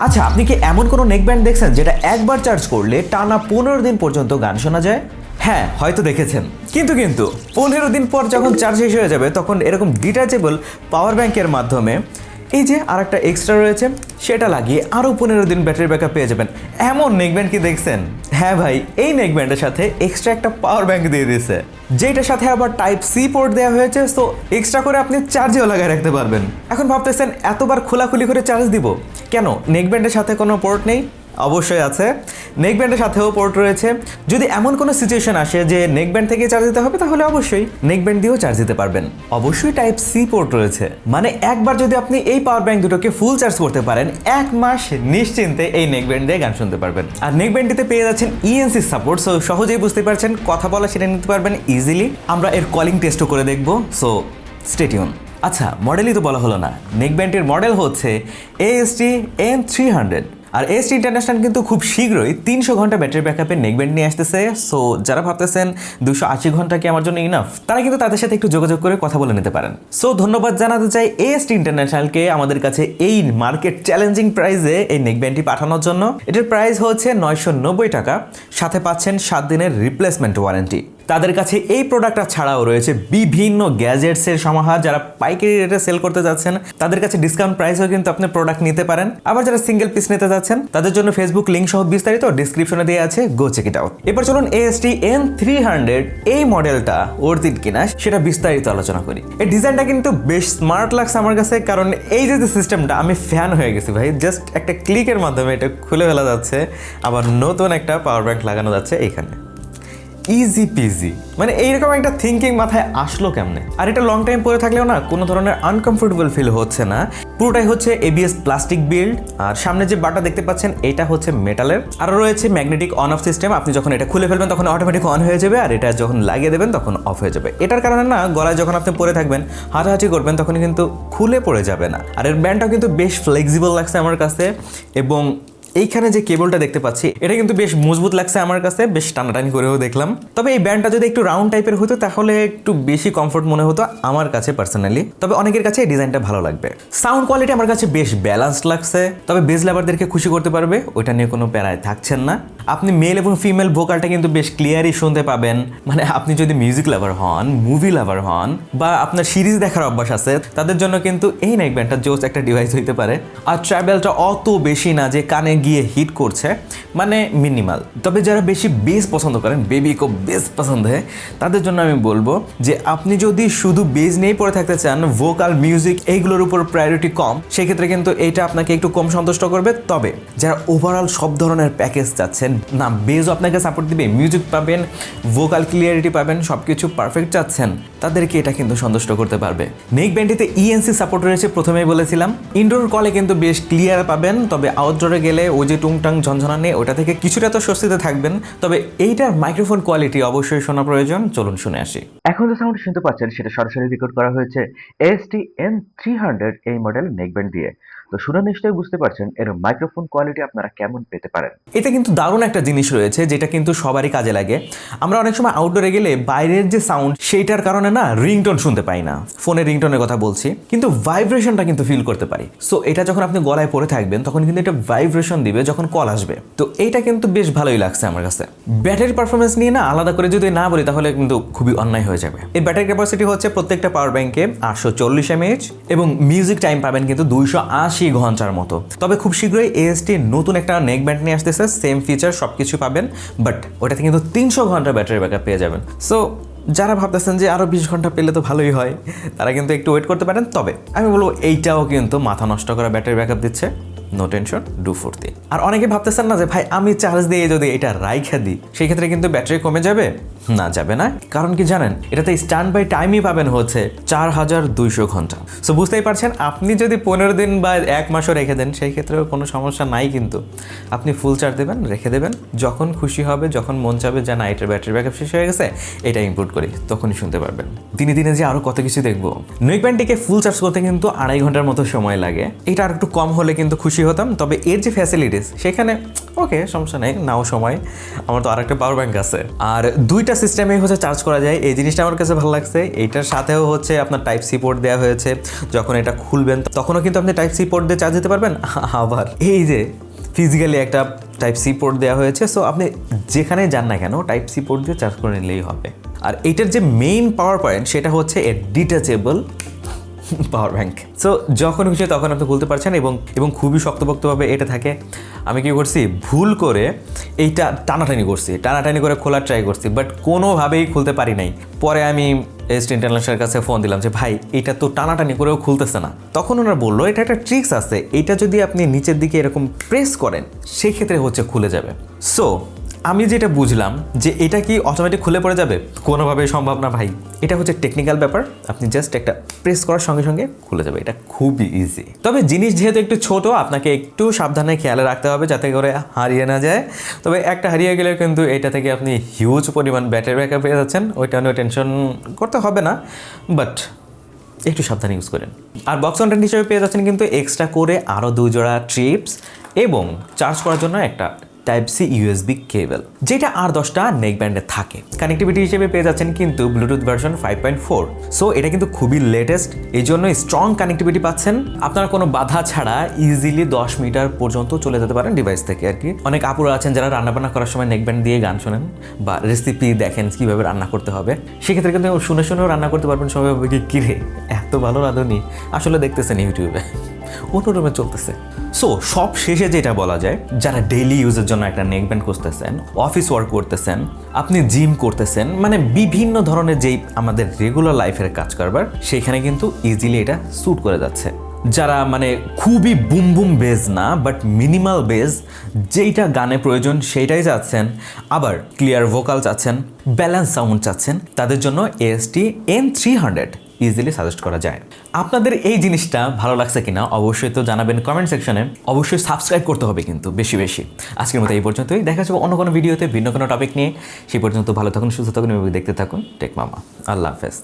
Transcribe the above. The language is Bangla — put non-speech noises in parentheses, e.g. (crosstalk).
আচ্ছা আপনি কি এমন কোনো নেক ব্যান্ড দেখছেন যেটা একবার চার্জ করলে টানা পনেরো দিন পর্যন্ত গান শোনা যায়? হ্যাঁ হয়তো দেখেছেন। কিন্তু কিন্তু, পনেরো দিন পর যখন চার্জ শেষ হয়ে যাবে, তখন এরকম ডিটাচেবল পাওয়ার ব্যাংকের মাধ্যমে এই যে আর একটা এক্সট্রা রয়েছে, সেটা লাগিয়ে আরও পনেরো দিন ব্যাটারি ব্যাকআপ পেয়ে যাবেন। এমন নেকব্যান্ড কি দেখছেন? হ্যাঁ ভাই, এই নেকব্যান্ডের সাথে এক্সট্রা একটা পাওয়ার ব্যাঙ্ক দিয়ে দিয়েছে। যেটার সাথে আবার টাইপ সি পোর্ট দেওয়া হয়েছে তো এক্সট্রা করে আপনি চার্জেও লাগায় রাখতে পারবেন। এখন ভাবতেছেন, এতবার খোলাখুলি করে চার্জ দিব? কেন? নেকব্যান্ডের সাথে কোনো পোর্ট নেই? অবশ্যই আছে। নেক ব্যান্ডের সাথেও পোর্ট রয়েছে। যদি এমন কোনো সিচুয়েশন আসে যে নেক ব্যান্ড থেকে চার্জ দিতে হবে, তাহলে অবশ্যই নেক ব্যান্ড দিয়েও চার্জ দিতে পারবেন। অবশ্যই টাইপ সি পোর্ট রয়েছে। মানে একবার যদি আপনি এই পাওয়ার ব্যাংক দুটোকে ফুল চার্জ করতে পারেন, এক মাস নিশ্চিন্তে এই নেক ব্যান্ড দিয়ে গান শুনতে পারবেন। আর নেকব্যান্ডটিতে পেয়ে যাচ্ছেন ইএনসি সাপোর্ট সো সহজেই বুঝতে পারছেন, কথা বলা সেটা নিতে পারবেন ইজিলি আমরা এর কলিং টেস্টও করে দেখব সো স্টেটিউন আচ্ছা মডেলই তো বলা হলো না। নেকব্যান্ডের মডেল হচ্ছে এএসটি এন থ্রি হান্ড্রেড আর এসটি ইন্টারন্যাশনাল কিন্তু খুব শীঘ্রই তিনশো ঘণ্টা ব্যাটারি ব্যাকআপের নেকব্যান্ড নিয়ে আসতেছে। সো যারা ভাবতেছেন দুশো আশি ঘণ্টা কি আমার জন্য ইনাফ তারা কিন্তু তাদের সাথে একটু যোগাযোগ করে কথা বলে নিতে পারেন। সো ধন্যবাদ জানাতে চাই এএসটি ইন্টারন্যাশনালকে আমাদের কাছে এই মার্কেট চ্যালেঞ্জিং প্রাইসে এই নেকব্যান্ডটি পাঠানোর জন্য। এটার প্রাইস হচ্ছে নয়শো নব্বই টাকা। সাথে পাচ্ছেন সাত দিনের রিপ্লেসমেন্ট ওয়ারেন্টি তাদের কাছে এই প্রোডাক্টটা ছাড়াও রয়েছে বিভিন্ন গ্যাজেটসের সমাহার যারা পাইকারি রেটে সেল করতে যাচ্ছেন। তাদের কাছে ডিসকাউন্ট প্রাইসেও কিন্তু আপনি প্রোডাক্ট নিতে পারেন। আবার যারা সিঙ্গেল পিস নিতে যাচ্ছেন, তাদের জন্য ফেসবুক লিঙ্ক সহ বিস্তারিত ডিসক্রিপশনে দেওয়া আছে। গো চেক ইট আউট এবার চলুন এএসটি এন থ্রি হান্ড্রেড এই মডেলটা অর্থিত কিনা সেটা বিস্তারিত আলোচনা করি। এই ডিজাইনটা কিন্তু বেশ স্মার্ট লাগছে আমার কাছে, কারণ এই যে সিস্টেমটা আমি ফ্যান হয়ে গেছি ভাই। জাস্ট একটা ক্লিকের মাধ্যমে এটা খুলে ফেলা যাচ্ছে। আবার নতুন একটা পাওয়ার ব্যাংক লাগানো যাচ্ছে এইখানে। ইজি পিজি মানে এইরকম একটা থিঙ্কিং মাথায় আসলো কেমনে? আর এটা লং টাইম পরে থাকলেও না, কোনো ধরনের আনকমফোর্টেবল ফিল হচ্ছে না। পুরোটাই হচ্ছে এবিএস প্লাস্টিক বিল্ড আর সামনে যে বাটা দেখতে পাচ্ছেন, এটা হচ্ছে মেটালের আর রয়েছে ম্যাগনেটিক অন অফ সিস্টেম আপনি যখন এটা খুলে ফেলবেন, তখন অটোমেটিক অন হয়ে যাবে, আর এটা যখন লাগিয়ে দেবেন, তখন অফ হয়ে যাবে। এটার কারণে না, গলায় যখন আপনি পরে থাকবেন, হাঁটাহাঁটি করবেন তখন কিন্তু খুলে পড়ে যাবে না। আর এর ব্যান্ডটাও কিন্তু বেশ ফ্লেক্সিবল লাগছে আমার কাছে, এবং এইখানে যে কেবলটা দেখতে পাচ্ছি, এটা কিন্তু বেশ মজবুত লাগছে আমার কাছে, বেশ টানাটানি করেও দেখলাম। তবে এই ব্যান্ডটা যদি একটু রাউন্ড টাইপের হতো, তাহলে একটু বেশি কমফোর্ট মনে হতো আমার কাছে পার্সোনালি। তবে অনেকের কাছে এই ডিজাইনটা ভালো লাগবে। সাউন্ড কোয়ালিটি আমার কাছে বেশ ব্যালেন্সড লাগছে। তবে বেজ লাভারদেরকে খুশি করতে পারবে, ওইটা নিয়ে কোনো প্যারায় থাকছেন না। আপনি মেল এবং ফিমেল ভোকালটা কিন্তু বেশ ক্লিয়ারই শুনতে পাবেন। মানে আপনি যদি মিউজিক লাভার হন, মুভি লাভার হন, বা আপনার সিরিজ দেখার অভ্যাস আছে, তাদের জন্য কিন্তু এই নাইক ব্যান্ডটা জোস একটা ডিভাইস হইতে পারে। আর ট্রাভেলটা অত বেশি না যে কানে গিয়ে হিট করছে মানে মিনিমাল তবে যারা বেশি বেস পছন্দ করেন বেবি কো বেস পছন্দ হয়, তাদের জন্য আমি বলব যে, আপনি যদি শুধু বেজ নিয়েই পড়ে থাকতে চান ভোকাল মিউজিক এইগুলোর উপর প্রায়োরিটি কম, সেক্ষেত্রে কিন্তু এটা আপনাকে একটু কম সন্তুষ্ট করবে। তবে যারা ওভারঅল সব ধরনের প্যাকেজ চাচ্ছেন, না বেজও আপনাকে সাপোর্ট দিবে মিউজিক পাবেন ভোকাল ক্লিয়ারিটি পাবেন সব কিছু পারফেক্ট চাচ্ছেন, তাদেরকে এটা কিন্তু সন্তুষ্ট করতে পারবে। নেক ব্যান্ডিতে ইএনসি সাপোর্ট রয়েছে, প্রথমেই বলেছিলাম। ইনডোর কলে কিন্তু বেশ ক্লিয়ার পাবেন, তবে আউটডোরে গেলে ওই যে টুংটাং ঝনঝনা নেই ওটা থেকে কিছুটা তো স্বস্তিতে থাকবেন। তবে এইটার মাইক্রোফোন কোয়ালিটি অবশ্যই শোনা প্রয়োজন। চলুন শুনে আসি। এখন যে সাউন্ড শুনতে পাচ্ছেন, সেটা সরাসরি রেকর্ড করা হয়েছে এসটি এন থ্রি হান্ড্রেড এই মডেল নেকব্যান্ড দিয়ে। তো শুনে নিশ্চয়ই বুঝতে পারছেন এর মাইক্রোফোন কোয়ালিটি আপনারা কেমন পেতে পারেন। এতে কিন্তু দারুণ একটা জিনিস রয়েছে, যেটা কিন্তু সবারই কাজে লাগে। আমরা অনেক সময় আউটডোরে গেলে বাইরের যে সাউন্ড সেইটার কারণে না রিংটোন শুনতে পাই না। ফোনের রিংটোনের কথা বলছি, কিন্তু ভাইব্রেশনটা কিন্তু ফিল করতে পারি। সো এটা যখন আপনি গলায় পরে থাকবেন, তখন কিন্তু এটা ভাইব্রেশন দিবে যখন কল আসবে। তো এইটা কিন্তু বেশ ভালোই লাগছে আমার কাছে। ব্যাটারি পারফরমেন্স নিয়ে না আলাদা করে যদি না বলি, তাহলে কিন্তু খুবই অন্যায় হয়ে যাবে। এই ব্যাটারি ক্যাপাসিটি হচ্ছে প্রত্যেকটা পাওয়ার ব্যাংকে আটশো চল্লিশ এমএইচ এবং মিউজিক টাইম পাবেন কিন্তু দুইশো আশি ঘণ্টার মতো। তবে খুব শীঘ্রই এএসটি নতুন একটা নেক ব্যান্ড নিয়ে আসতেছে সেম ফিচার সব কিছু পাবেন বাট ওটাতে কিন্তু তিনশো ঘণ্টা ব্যাটারি ব্যাকআপ পেয়ে যাবেন। সো যারা ভাবতেছেন যে আরও বিশ ঘণ্টা পেলে তো ভালোই হয়, তারা কিন্তু একটু ওয়েট করতে পারেন। তবে আমি বলব এইটাও কিন্তু মাথা নষ্ট করা ব্যাটারি ব্যাকআপ দিচ্ছে। নো টেনশন ডু ফুর্তি। আর অনেকে ভাবতেছেন না যে, ভাই, আমি চার্জ দিয়ে যদি এটা রাইখা দিই, সেই ক্ষেত্রে কিন্তু ব্যাটারি কমে যাবে? না যাবে না। কারণ কি জানেন? এটাতে স্ট্যান্ড বাই টাইমই পাবেন হচ্ছে চার হাজার দুইশো ঘণ্টা। সো বুঝতেই পারছেন, আপনি যদি পনেরো দিন বা এক মাসও রেখে দেন, সেই ক্ষেত্রেও কোনো সমস্যা নাই কিন্তু। আপনি ফুল চার্জ দেবেন, রেখে দেবেন। যখন খুশি হবে, যখন মন চাবে যে না, এটার ব্যাটারি ব্যাকআপ শেষ হয়ে গেছে, এটা ইম্পোর্ট করি, তখনই শুনতে পারবেন। দিনে দিনে যে আরও কত কিছু দেখব। ব্যান্ডটিকে ফুল চার্জ করতে কিন্তু আড়াই ঘণ্টার মতো সময় লাগে। এটা আর একটু কম হলে কিন্তু খুশি হতাম, তবে এর যে ফ্যাসিলিটিস সেখানে ওকে, সমস্যা নেই, নাও সময়। আমার তো আরেকটা পাওয়ার ব্যাঙ্ক আছে। আর দুইটা সিস্টেমে হচ্ছে চার্জ করা যায়। এই জিনিসটা আমার কাছে ভালো লাগছে। এইটার সাথেও হচ্ছে আপনার টাইপ সি পোর্ট দেওয়া হয়েছে। যখন এটা খুলবেন, তখনও কিন্তু আপনি টাইপ সি পোর্ট দিয়ে চার্জ দিতে পারবেন। (laughs) আবার এই যে ফিজিক্যালি একটা টাইপ সি পোর্ট দেওয়া হয়েছে সো আপনি যেখানে যান না কেন টাইপ সি পোর্ট দিয়ে চার্জ করে নিলেই হবে। আর এটার যে মেইন পাওয়ার পয়েন্ট সেটা হচ্ছে a detachable power bank. So যখন খুশি তখন আপনি খুলতে পারছেন এবং এবং খুবই শক্তপোক্তভাবে এটা থাকে। আমি কি করছি? ভুল করে এইটা টানাটানি করছি। টানাটানি করে খোলার ট্রাই করছি। বাট কোনোভাবেই খুলতে পারি নাই। পরে আমি এস্ট ইন্টারন্যাশনালের কাছে ফোন দিলাম যে, ভাই, এটা তো টানাটানি করেও খুলতেছে না। তখন ওনারা বলল, এটা একটা ট্রিক্স আছে। এটা যদি আপনি নিচের দিকে এরকম প্রেস করেন সেই ক্ষেত্রে হচ্ছে খুলে যাবে। সো আমি যেটা বুঝলাম যে এটা কি অটোমেটিক খুলে পড়ে যাবে? কোনোভাবেই সম্ভব না ভাই। এটা হচ্ছে টেকনিক্যাল ব্যাপার। আপনি জাস্ট একটা প্রেস করার সঙ্গে সঙ্গে খুলে যাবে। এটা খুবই ইজি তবে জিনিস যেহেতু একটু ছোট, আপনাকে একটু সাবধানে খেয়াল রাখতে হবে যাতে করে হারিয়ে না যায়। তবে একটা হারিয়ে গেলে কিন্তু এটা থেকে আপনি হিউজ পরিমাণ ব্যাটারি ব্যাকআপ পেয়ে যাচ্ছেন। ওইটা নিয়ে টেনশন করতে হবে না। বাট একটু সাবধানে ইউজ করেন। আর বক্স কন্টেন্ট হিসেবে পেয়ে যাচ্ছেন কিন্তু এক্সট্রা করে আরও দুই জোড়া ট্রিপস এবং চার্জ করার জন্য একটা টাইপ সি ইউএসবি কেবল যেটা আর দশটা নেক ব্যান্ডে থাকে। কানেক্টিভিটি হিসেবে পেয়ে যাচ্ছেন কিন্তু Bluetooth version five point four so এটা কিন্তু খুবই লেটেস্ট এই জন্য স্ট্রং কানেক্টিভিটি পাচ্ছেন। আপনারা কোনো বাধা ছাড়া ইজিলি দশ মিটার পর্যন্ত চলে যেতে পারেন ডিভাইস থেকে আর কি। অনেক আপুরা আছেন যারা রান্নাবান্না করার সময় নেক ব্যান্ড দিয়ে গান শোনেন বা রেসিপি দেখেন কীভাবে রান্না করতে হবে। সেক্ষেত্রে কিন্তু শুনে শুনেও রান্না করতে পারবেন। সবাই কিরে, এত ভালো রাঁধুনি। আসলে দেখতেছেন ইউটিউবে অনুরমে চলতেছে। সো সব শেষে যেটা বলা যায়, যারা ডেইলি ইউজের জন্য একটা নেক ব্যান্ড খুঁজতেছেন অফিস ওয়ার্ক করতেছেন, আপনি জিম করতেছেন মানে বিভিন্ন ধরনের যেই আমাদের রেগুলার লাইফের কাজ করবার সেখানে কিন্তু ইজিলি এটা স্যুট করে যাচ্ছে। যারা মানে খুবই বুম বুম বেজ না বাট মিনিমাল বেজ যেইটা গানে প্রয়োজন সেইটাই চাচ্ছেন। আবার ক্লিয়ার ভোকাল চাচ্ছেন ব্যালেন্স সাউন্ড চাচ্ছেন, তাদের জন্য AST N three hundred easily suggest করা যায়। আপনাদের এই জিনিসটা ভালো লাগছে কিনা অবশ্যই তো জানাবেন কমেন্ট সেকশনে অবশ্যই সাবস্ক্রাইব করতে হবে কিন্তু বেশি বেশি। আজকের মতো এই পর্যন্তই। দেখা যাবে অন্য কোনো ভিডিওতে ভিন্ন কোনো টপিক নিয়ে। সেই পর্যন্ত ভালো থাকুন, সুস্থ থাকুন দেখতে থাকুন টেক মামা। আল্লাহ হাফেজ।